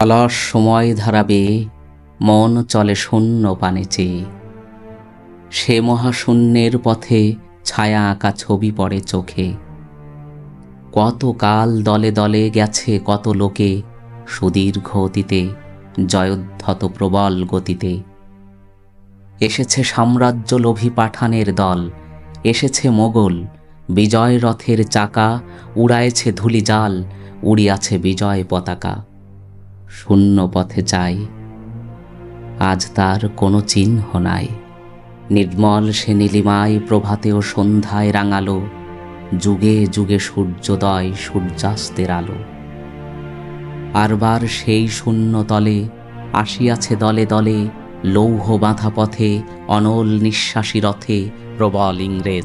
অলস সময় ধারাবে, মন চলে শূন্য পানে চেয়ে সে মহাশূন্যের পথে ছায়া আঁকা ছবি পড়ে চোখে। কত কাল দলে দলে গেছে কত লোকে, সুদীর্ঘ অতীতে জয়োদ্ধত প্রবল গতিতে। এসেছে সাম্রাজ্য লোভী পাঠানের দল, এসেছে মোগল, বিজয় রথের চাকা, উড়ায়েছে ধুলি জাল উড়িয়াছে বিজয় পতাকা। শূন্য পথে চাই। আজ তার কোনো চিহ্ন নাই। নির্মল সে নীলিমায় প্রভাতে ও সন্ধ্যায় রাঙালো। যুগে যুগে সূর্যোদয় সূর্যাস্তের আলো। আরবার সেই শূন্য তলে আসিয়াছে দলে দলে লৌহ বাঁধা পথে অনল নিঃশ্বাসী রথে প্রবল ইংরেজ।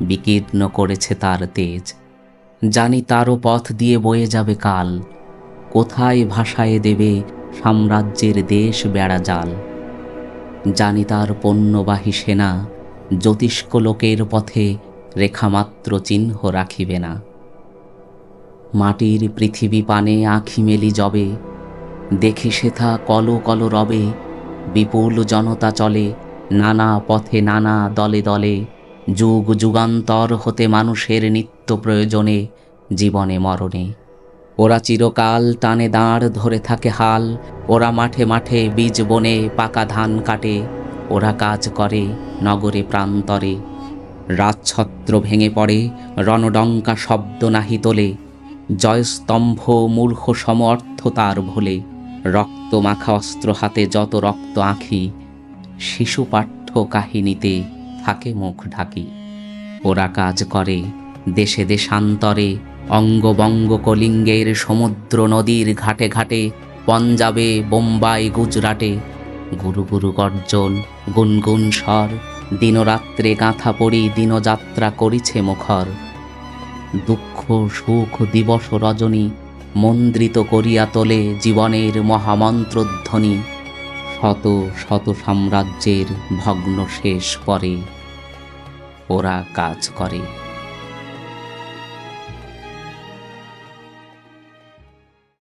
বিকীর্ণ করেছে তার তেজ। জানি তারও পথ দিয়ে বয়ে যাবে কাল। কোথায় ভাষায় দেবে সাম্রাজ্যের দেশ বেড়া জাল? জানি তার পণ্যবাহী সেনা জ্যোতিষ্ক লোকের পথে রেখামাত্র চিহ্ন রাখিবে না। মাটির পৃথিবী পানে আঁখি মেলি জবে, দেখি সেথা কল কল রবে, বিপুল জনতা চলে, নানা পথে নানা দলে দলে, যুগ যুগান্তর হতে মানুষের নিত্য প্রয়োজনে, জীবনে মরণে। ওরা চিরকাল টানে দাঁড় ধরে থাকে হাল। ওরা মাঠে মাঠে বীজ বনে পাকা ধান কাটে। ওরা কাজ করে নগরে প্রান্তরে। রাজছত্র ভেঙে পড়ে, রণডঙ্কা শব্দ নাহি তোলে। জয়স্তম্ভ মূর্খ সমর্থ তার ভোলে। রক্ত মাখা অস্ত্র হাতে যত রক্ত আঁখি, শিশু পাঠ্য কাহিনীতে থাকে মুখ ঢাকি। ওরা কাজ করে দেশে দেশান্তরে অঙ্গবঙ্গ কলিঙ্গের সমুদ্র নদীর ঘাটে ঘাটে, পঞ্জাবে, বোম্বাই, গুজরাটে। গুরু গুরু গর্জন গুনগুন স্বর, দিনরাত্রে গাঁথা পড়ি দিনযাত্রা করিছে মুখর। দুঃখ, সুখ, দিবস রজনী মন্দ্রিত করিয়া তোলে জীবনের মহামন্ত্রধ্বনি। শত শত সাম্রাজ্যের ভগ্ন শেষ পরে ওরা কাজ করে।